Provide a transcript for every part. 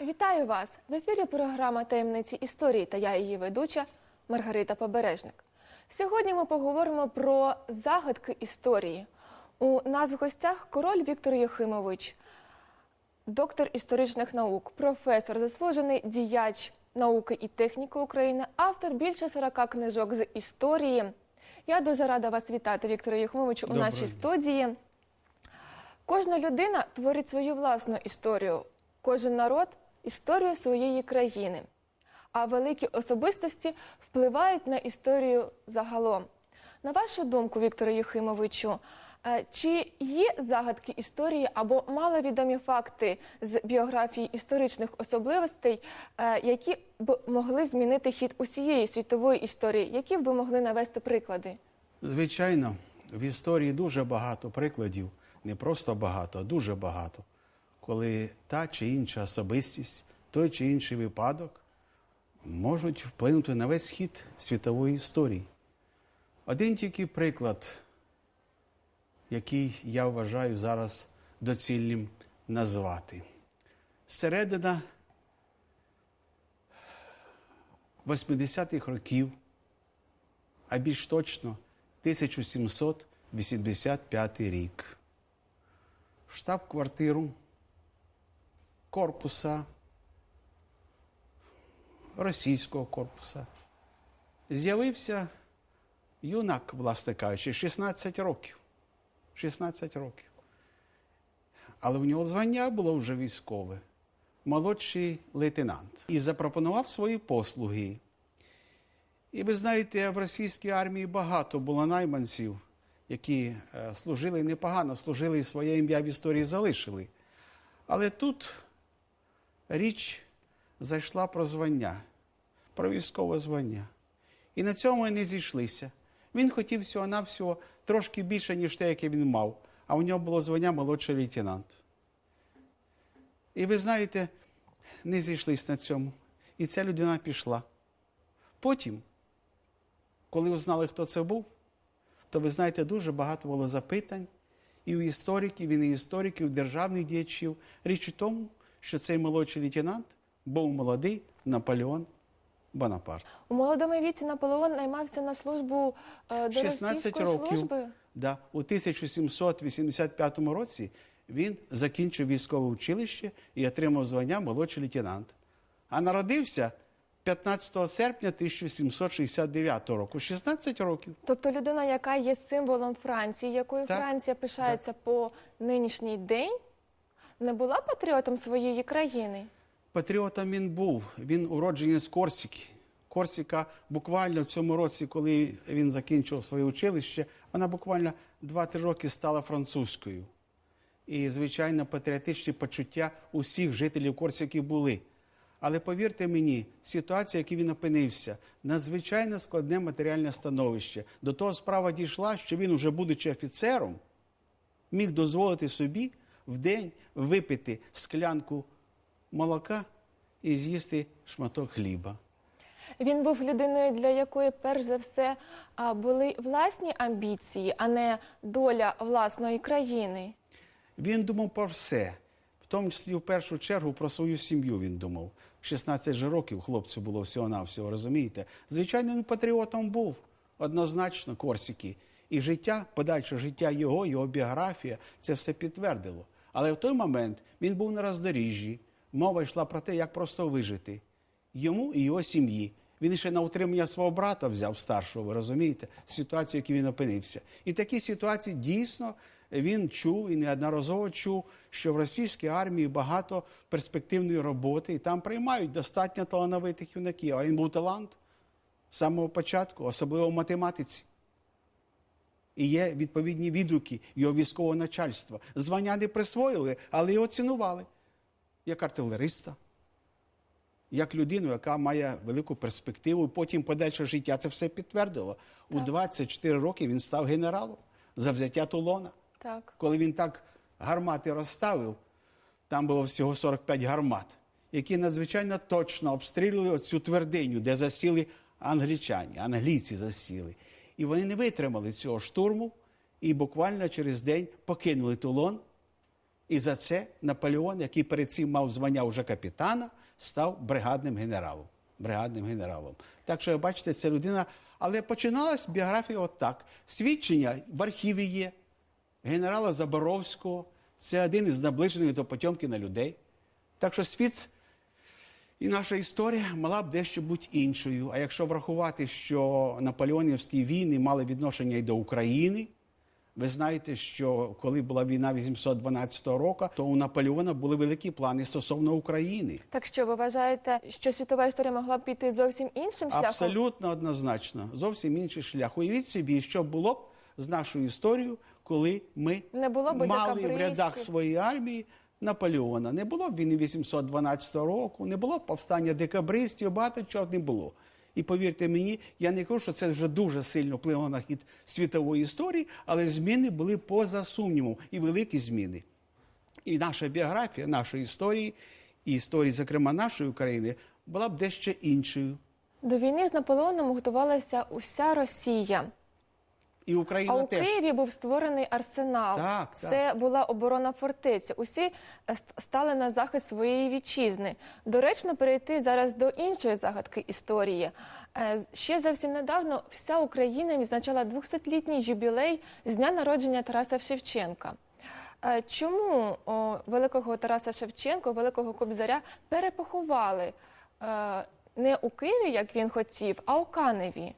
Вітаю вас! В ефірі програма Таємниці історії та я її ведуча Маргарита Побережник. Сьогодні ми поговоримо про загадки історії. У нас в гостях король Віктор Єхимович, доктор історичних наук, професор, заслужений діяч науки і техніки України, автор більше 40 книжок з історії. Я дуже рада вас вітати, Вікторе Єхимовичу, у нашій студії. Кожна людина творить свою власну історію, кожен народ історію своєї країни. А великі особистості впливають на історію загалом. На вашу думку, Вікторе Єхимовичу, е, чи є загадки історії або маловідомі факти з біографії історичних особливостей, е, які б могли змінити хід усієї світової історії, які б ви могли навести приклади? Звичайно, в історії дуже багато прикладів, не просто багато, а дуже багато, коли та чи інша особистість, той чи інший випадок можуть вплинути на весь хід світової історії. Один тільки приклад, який я вважаю зараз доцільним назвати. Середина 80-х років а більш точно 1785 рік. В штаб-квартиру корпуса, російського корпуса з'явився юнак, власне кажучи, 16 років. 16 років. Але в нього звання було вже військове, молодший лейтенант. І запропонував свої послуги. І ви знаєте, в російській армії багато було найманців, які е, служили непогано, служили і своє ім'я в історії залишили. Але тут річ зайшла про звання, про військове звання. І на цьому ми не зійшлися. Він хотів всього-навсього трошки більше, ніж те, яке він мав, а у нього було звання молодший лейтенант. І ви знаєте, не зійшлися на цьому. І ця людина пішла. Потім, коли узнали, хто це був, то ви знаєте, дуже багато було запитань і у істориків, і не істориків, і у державних діячів. Річ у тому, що цей молодший лейтенант був молодий Наполеон Бонапарт. У молодому віці Наполеон наймався на службу е, до 16 російської років. служби. Да, у 1785 році він закінчив військове училище і отримав звання молодший лейтенант. А народився 15 серпня 1769 року, 16 років. Тобто людина, яка є символом Франції, якою Так, Франція пишається по нинішній день, не була патріотом своєї країни. Патріотом він був. Він уроджений з Корсіки. Корсіка буквально в цьому році, коли він закінчив своє училище, вона буквально 2-3 роки стала французькою. І, звичайно, патріотичні почуття усіх жителів Корсіки були. Але повірте мені, ситуація, в якій він опинився, надзвичайно складне матеріальне становище. До того справа дійшла, що він, уже будучи офіцером, міг дозволити собі в день випити склянку молока і з'їсти шматок хліба. Він був людиною, для якої перш за все були власні амбіції, а не доля власної країни. Він думав про все, в тому числі в першу чергу про свою сім'ю він думав. 16 же років хлопцю було всього-навсього, розумієте? Звичайно, він патріотом був, однозначно, Корсіки. І життя, подальше життя його, його біографія, це все підтвердило. Але в той момент він був на роздоріжжі. Мова йшла про те, як просто вижити йому і його сім'ї. Він ще на утримання свого брата взяв старшого, ви розумієте, ситуацію, в якій він опинився. І такі ситуації дійсно він чув і неодноразово чув, що в російській армії багато перспективної роботи, і там приймають достатньо талановитих юнаків. А він був талант з самого початку, особливо в математиці. І є відповідні відгуки його військового начальства. Звання не присвоїли, але його цінували як артилериста, як людину, яка має велику перспективу, і потім подальше життя це все підтвердило. У 24 роки він став генералом за взяття Тулона. Так. Коли він так гармати розставив, там було всього 45 гармат, які надзвичайно точно обстрілювали цю твердиню, де засіли англічані, англійці засіли. І вони не витримали цього штурму і буквально через день покинули Тулон І за це Наполеон, який перед цим мав звання уже капітана, став бригадним генералом. Бригадним генералом. Так що, бачите, це людина. Але починалась біографія от так. Свідчення в архіві є генерала Заборовського. Це один із наближених до Потьомкіна людей. Так що світ і наша історія мала б дещо бути іншою. А якщо врахувати, що наполеонівські війни мали відношення й до України, ви знаєте, що коли була війна 812 року, то у Наполеона були великі плани стосовно України. Так що ви вважаєте, що світова історія могла б піти зовсім іншим шляхом? Абсолютно однозначно. Зовсім інший шлях. Уявіть собі, що було б з нашою історією, коли ми Не було б мали в рядах своєї армії Наполеона. Не було б війни 812 року, не було повстання декабристів, багато чого не було. І повірте мені, я не кажу, що це вже дуже сильно вплинуло на хід світової історії, але зміни були поза сумнівом і великі зміни. І наша біографія нашої історії, і історії, зокрема нашої України, була б дещо іншою. До війни з Наполеоном готувалася уся Росія. І Україна А у теж. Києві був створений арсенал. Так, так. Це була оборона фортеці. Усі е, стали на захист своєї вітчизни. Доречно перейти зараз до іншої загадки історії. Е, Ще зовсім недавно вся Україна відзначала 200-літній юбілей з дня народження Тараса Шевченка. Е, Чому великого Тараса Шевченка, великого кобзаря перепоховали не у Києві, як він хотів, а у Каневі?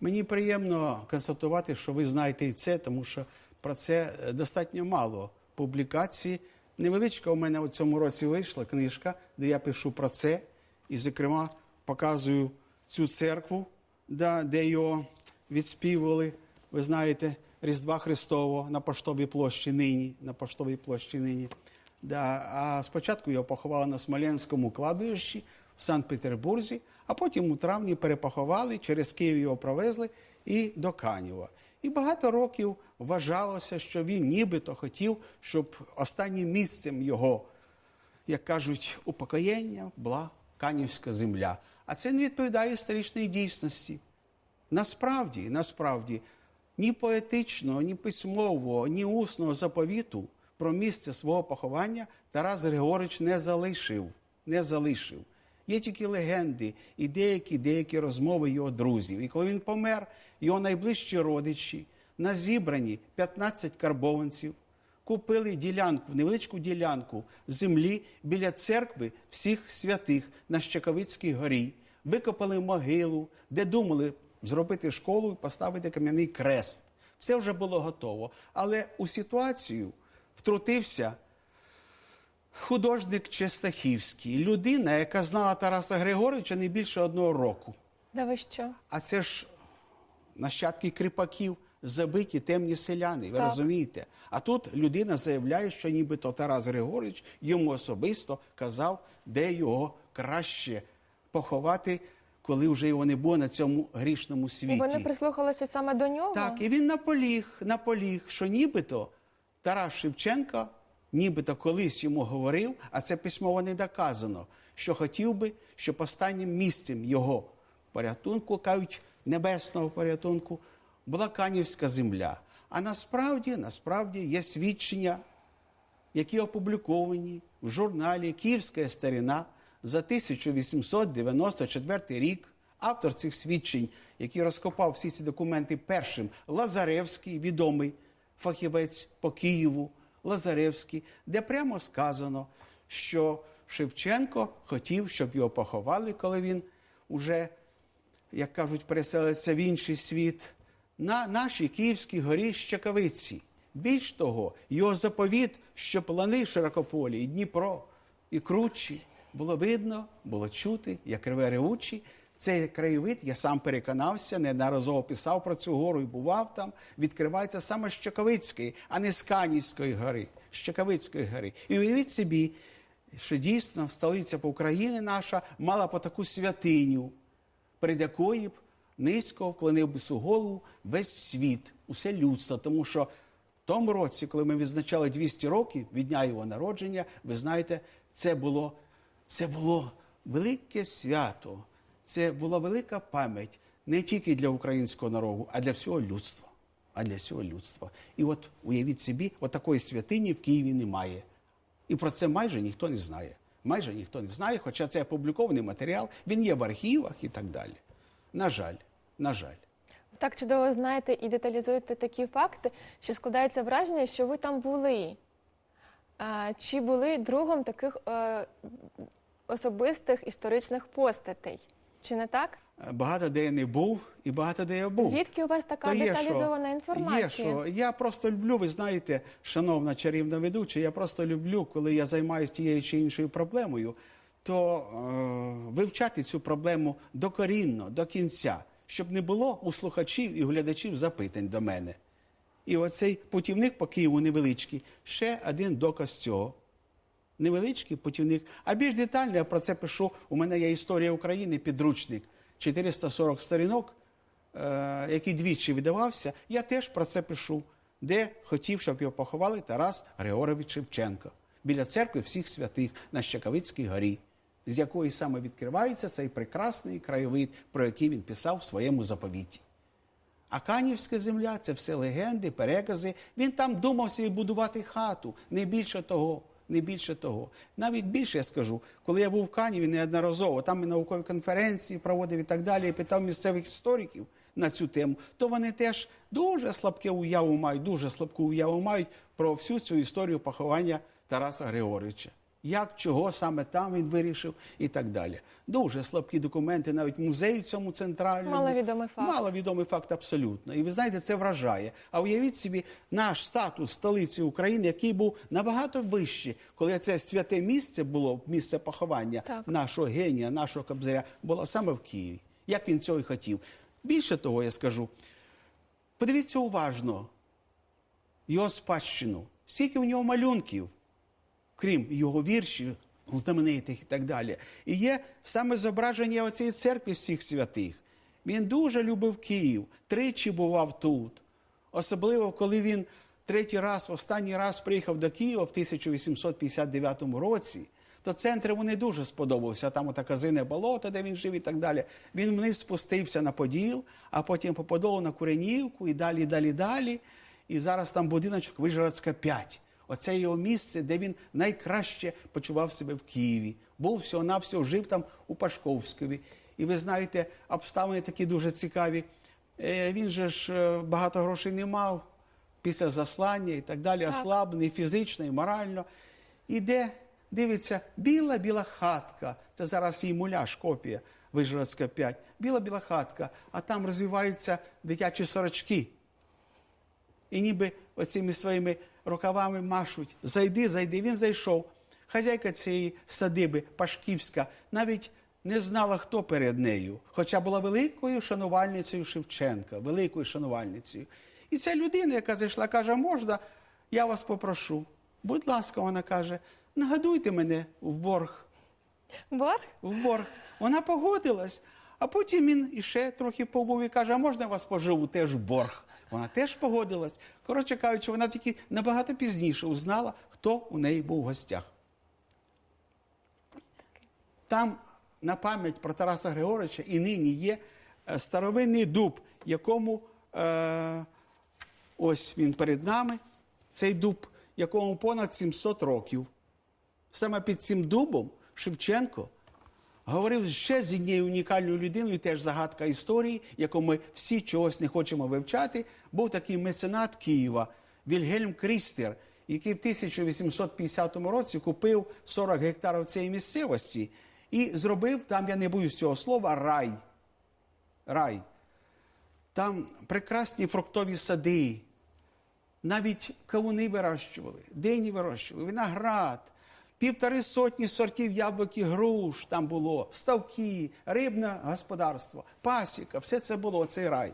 Мені приємно констатувати, що ви знаєте і це, тому що про це е, достатньо мало публікацій. Невеличка у мене у цьому році вийшла книжка, де я пишу про це, і, зокрема, показую цю церкву, де його відспівували. Ви знаєте, Різдва Христового на Поштовій площі нині. На Поштовій площі нині. Да, а спочатку його поховали на Смоленському кладовищі в Санкт-Петербурзі, а потім у травні перепоховали, через Київ його провезли і до Канєва. І багато років вважалося, що він нібито хотів, щоб останнім місцем його, як кажуть, упокоєння була Канівська земля. А це не відповідає історичній дійсності. Насправді, насправді, ні поетичного, ні письмового, ні усного заповіту про місце свого поховання Тарас Григорич не залишив. Не залишив. Є тільки легенди і деякі, деякі розмови його друзів. І коли він помер, його найближчі родичі на зібрані 15 карбованців купили ділянку, невеличку ділянку землі біля церкви всіх святих на Щекавицькій горі, викопали могилу, де думали зробити школу і поставити кам'яний крест. Все вже було готово. Але у ситуацію втрутився художник Честахівський, людина, яка знала Тараса Григоровича не більше одного року. Да ви що? А це ж нащадки кріпаків, забиті темні селяни, ви Так. розумієте? А тут людина заявляє, що нібито Тарас Григорович йому особисто казав, де його краще поховати, коли вже його не було на цьому грішному І світі. вони прислухалися саме до нього? Так, і він наполіг, наполіг, що нібито Тарас Шевченко, нібито колись йому говорив, а це письмово не доказано, що хотів би, щоб останнім місцем його порятунку, кажуть, небесного порятунку, була Канівська земля. А насправді, насправді є свідчення, які опубліковані в журналі Київська старина за 1894 рік. Автор цих свідчень, який розкопав всі ці документи першим, Лазаревський, відомий фахівець по Києву, Лазаревський, де прямо сказано, що Шевченко хотів, щоб його поховали, коли він уже, як кажуть, переселиться в інший світ, на нашій Київській горі Щекавиці. Більш того, його заповіт, що плани широкополі, і Дніпро, і кручі, було видно, було чути, як реве ревучі. Цей краєвид, я сам переконався, неодноразово писав про цю гору і бував там. Відкривається саме з Щекавицької, а не з Канівської гори, з Щекавицької гори. І уявіть собі, що дійсно столиця України наша мала по таку святиню, перед якою б низько вклонив би голову весь світ, усе людство. Тому що в тому році, коли ми відзначали 200 років від дня його народження, ви знаєте, це було, це було велике свято, це була велика пам'ять не тільки для українського народу, а для всього людства. А для всього людства. І от уявіть собі, от такої святині в Києві немає. І про це майже ніхто не знає. Майже ніхто не знає, хоча це опублікований матеріал, він є в архівах і так далі. На жаль, на жаль. Так чудово знаєте і деталізуєте такі факти, що складається враження, що ви там були. Чи були другом таких е, особистих історичних постатей? Чи не так? Багато де я не був і багато де я був. Звідки у вас така є деталізована що, інформація? Є що. Я просто люблю, ви знаєте, шановна чарівна ведуча, я просто люблю, коли я займаюся тією чи іншою проблемою, то е, вивчати цю проблему докорінно, до кінця, щоб не було у слухачів і глядачів запитань до мене. І оцей путівник по Києву невеличкий, ще один доказ цього. Невеличкий путівник. А більш детально я про це пишу. У мене є історія України, підручник, 440 сторінок, е, який двічі видавався. Я теж про це пишу, де хотів, щоб його поховали Тарас Григорович Шевченко біля церкви всіх святих на Щекавицькій горі, з якої саме відкривається цей прекрасний краєвид, про який він писав в своєму заповіті. А Канівська земля це все легенди, перекази. Він там думав собі будувати хату, не більше того. Не більше того. Навіть більше я скажу, коли я був в Каніві неодноразово, там і наукові конференції проводив і так далі, і питав місцевих істориків на цю тему, то вони теж дуже слабке уяву мають, дуже слабку уяву мають про всю цю історію поховання Тараса Григоровича. Як, чого саме там він вирішив і так далі. Дуже слабкі документи, навіть музей цьому центральному. Маловідомий факт. Маловідомий факт абсолютно. І ви знаєте, це вражає. А уявіть собі наш статус столиці України, який був набагато вищий, коли це святе місце було, місце поховання Так. нашого генія, нашого кобзаря, було саме в Києві. Як він цього і хотів. Більше того, я скажу, подивіться уважно його спадщину. Скільки у нього малюнків, крім його віршів, знаменитих і так далі. І є саме зображення оцієї церкви всіх святих. Він дуже любив Київ, тричі бував тут. Особливо, коли він третій раз, в останній раз приїхав до Києва в 1859 році, то центр йому не дуже сподобався. Там ота казине болото, де він жив і так далі. Він вниз спустився на Поділ, а потім по Подолу на Куренівку і далі, далі, далі. І зараз там будиночок Вижгородська 5. Оце його місце, де він найкраще почував себе в Києві. Був всього-навсього, жив там у Пашковськові. І ви знаєте, обставини такі дуже цікаві. Е, Він же ж е, багато грошей не мав після заслання і так далі, ослаблений фізично і морально. Іде, дивиться, біла-біла хатка. Це зараз її муляж, копія Вижгородська 5. Біла-біла хатка, а там розвиваються дитячі сорочки. І ніби оцими своїми рукавами машуть. Зайди, зайди. Він зайшов. Хазяйка цієї садиби Пашківська навіть не знала, хто перед нею, хоча була великою шанувальницею Шевченка, великою шанувальницею. І ця людина, яка зайшла, каже: можна, я вас попрошу. Будь ласка, вона каже, нагадуйте мене в борг Борг? в борг. Вона погодилась, а потім він іще трохи побув і каже, а можна я вас поживу теж в борг? Вона теж погодилась. Коротше кажучи, вона тільки набагато пізніше узнала, хто у неї був в гостях. Там на пам'ять про Тараса Григоровича і нині є е, старовинний дуб, якому е, ось він перед нами, цей дуб, якому понад 700 років. Саме під цим дубом Шевченко говорив ще з однією унікальною людиною, теж загадка історії, яку ми всі чогось не хочемо вивчати. Був такий меценат Києва Вільгельм Крістер, який в 1850 році купив 40 гектарів цієї місцевості і зробив там, я не боюсь цього слова, рай. Рай. Там прекрасні фруктові сади, навіть кавуни вирощували, дині вирощували, виноград, півтори сотні сортів яблук і груш там було, ставки, рибне господарство, пасіка, все це було, цей рай.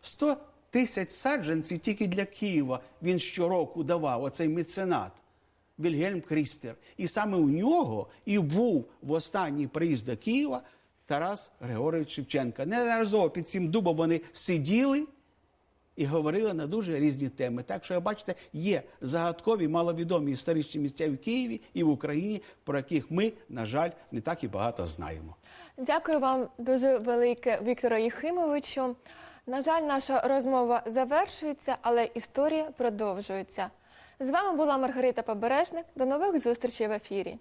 100 тисяч саджанців тільки для Києва він щороку давав, оцей меценат. Вільгельм Крістер. І саме у нього і був в останній приїзд до Києва Тарас Григорович Шевченка. Неодноразово під цим дубом вони сиділи і говорили на дуже різні теми. Так що, бачите, є загадкові, маловідомі історичні місця в Києві і в Україні, про яких ми, на жаль, не так і багато знаємо. Дякую вам дуже велике, Віктору Єхимовичу. На жаль, наша розмова завершується, але історія продовжується. З вами була Маргарита Побережник. До нових зустрічей в ефірі.